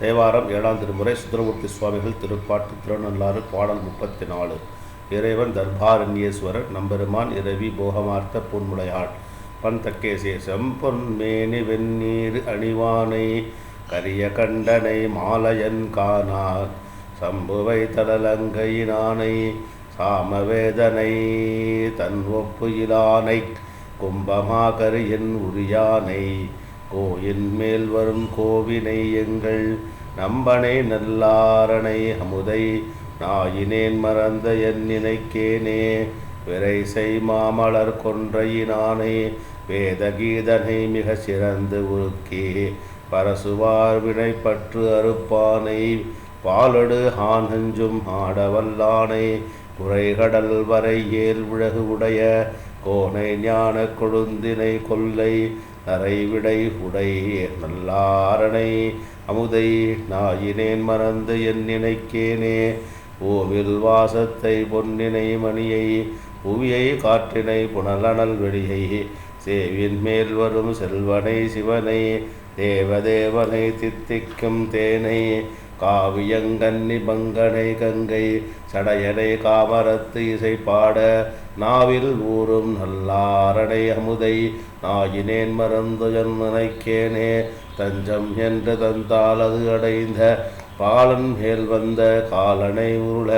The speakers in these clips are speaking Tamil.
தேவாரம் ஏழாம் திருமுறை சுந்தரமூர்த்தி சுவாமிகள் திருப்பாட்டு திருநள்ளாறு பாடல் முப்பத்தி நாலு இறைவன் தர்பாரண்யேஸ்வரர் நம்பெருமான் இரவி போகமார்த்த பொன்முடையாள் பன் தக்கேசேசம் பொன்மேனி வெந்நீர் அணிவானை கரிய கண்டனை மாலையன் காணார். சம்புவை தடலங்கையினானை சாமவேதனை தன் ஒப்பு இலானை கும்பமாகரியின் உரியானை. கோயில் மேல் வரும் கோவினை எங்கள் நம்பனை நல்லாரணை அமுதை. நாயினேன் மறந்த என் நினைக்கேனே விரைசை மாமலர் கொன்றையினானே. வேதகீதனை மிக சிறந்து உருக்கே பரசுவார் வினைப்பற்று அறுப்பானை. பாலடு ஆனஞ்சும் ஆடவல்லானை குறைகடல் வரை ஏல் உலகு உடைய. கோனை ஞான கொழுந்தினை கொல்லை நரைவிடை உடை நல்லாரணை அமுதை நாயினேன் மறந்து என் நினைக்கேனே. ஓவில் வாசத்தை பொன்னினை மணியை புவியை காற்றினை புனலனல் வெளியை. சேவின் மேல் வரும் செல்வனை சிவனை தேவதேவனை தித்திக்கும் தேனை. காவியங்கன்னி பங்கனை கங்கை சடையனை காமரத்து இசை பாட நாவில் ஊறும் நல்லாரணை அமுதை நாயினேன் மறந்து நினைக்கேனே தஞ்சம் என்று தந்தால் அது அடைந்த பாலன் மேல் வந்த காலனை உருள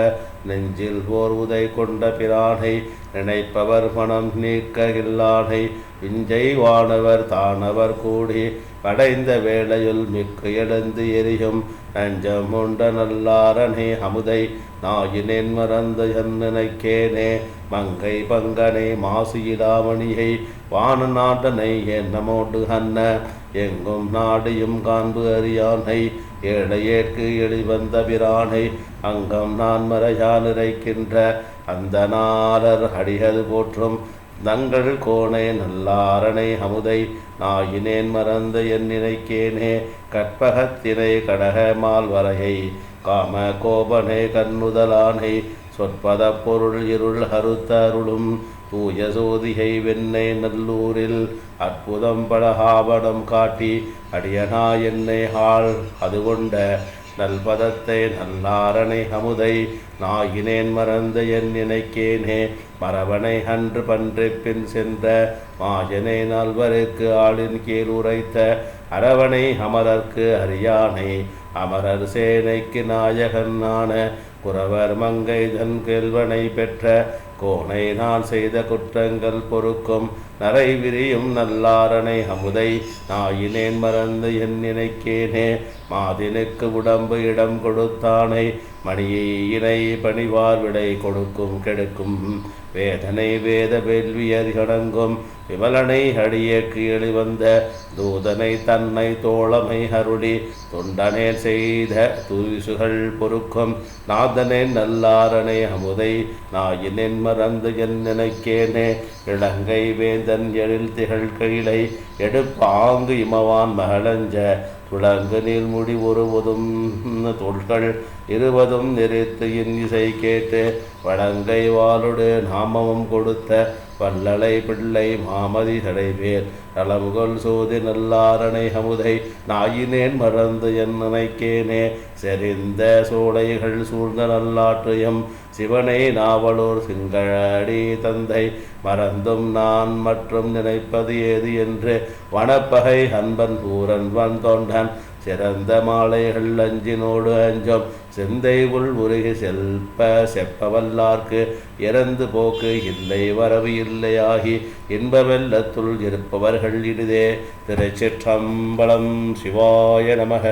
நெஞ்சில் ஓர் உதை கொண்ட பிரானை நினைப்பவர் மனம் நீக்க இல்லானை விஞ்சை வானவர் தானவர் கூடி படைந்த வேளையுள் மிக்கு எழுந்து எரியும் நஞ்சம் உண்ட நல்லாரனே அமுதை நாயினேன் மறந்த நினைக்கேனே. மங்கை பங்கனை மாசு இடாமணியை வான நாட்டனை என்னமோடு அன்ன? எங்கும் நாடியும் காண்பு அறியானை ஏழையேற்கு எளிவந்த பிரானை அங்கம் நான் மறையான் இறைக்கின்ற அந்த நாளர் அடிகள் போற்றும் தங்கள் கோணை நல்லாரணை அமுதை நாயினேன் மறந்த என் நினைக்கேனே கற்பகத்தினை கடக மால்வரையை காம கோபனை கண்ணுதலானை சொற்பத பொருள் இருள் அறுத்த அருளும் தூய சோதிகை வெண்ணை நல்லூரில் அற்புதம் பழகாவடம் காட்டி அடியனா என்னை ஆள் அது கொண்ட நல்பதத்தை நல்லாரணை அமுதை நாயினேன் மறந்த என் நினைக்கேனே மரவனை அன்று பன்று பின் சென்ற மாயனை நல்வருக்கு ஆளின் கீழ் உரைத்த அரவணை அமரர்க்கு அரியானை அமரர் சேனைக்கு நாயகன் நான குறவர் மங்கை தன் கேள்வனை பெற்ற கோனை நான் செய்த குற்றங்கள் பொறுக்கும். நரை விரியும் நல்லாரணை அமுதை நாயினேன் மறந்து என் நினைக்கேனே. மாதினுக்கு உடம்பு இடம் கொடுத்தானை மணியை இணை பணிவார் விடை கொடுக்கும் கெடுக்கும். வேதனை வேத வேள்வியர் கடங்கும். விமலனை அடியேக்கு எளிவந்த தூதனை தன்னை தோழமை அருளி தொண்டனே செய்த தூசுகள் பொறுக்கும். நாதனே நல்லாரனை அமுதை நாயினேன் மறந்து என் நினைக்கேனே. இலங்கை வேந்தன் எழில் திகழ் கைலை எடுப்பாங்கு இமவான் மகளஞ்ச துளங்கு நீள்முடி ஒருவதும் தொல்கள் இருவதும் நெறித்து என் இசை கேட்டு வடங்கை வாளுடு நாமமும் கொடுத்த வல்லலை பிள்ளை மாமதி தடைபேர் நலமுகல் சோதி நல்லாரணை அமுதை நாயினேன் மறந்து என் நினைக்கேனே செறிந்த சோலைகள் சூழ்ந்த நல்லாற்றுயம் சிவனை நாவலூர் சிங்களடி தந்தை மறந்தும் நான் மற்றும் நினைப்பது ஏது என்று வனப்பகை அன்பன் பூரன் வன் தொண்டன் சிறந்த மாலைகள் அஞ்சினோடு அஞ்சும் செந்தை உள் உருகி செல்ப செப்பவல்லார்க்கு இறந்து போக்கு இல்லை வரவு இல்லையாகி இன்ப வெள்ளத்துள் இருப்பவர்கள் இனிதே திருச்சிற்றம்பலம் சிவாய நமக.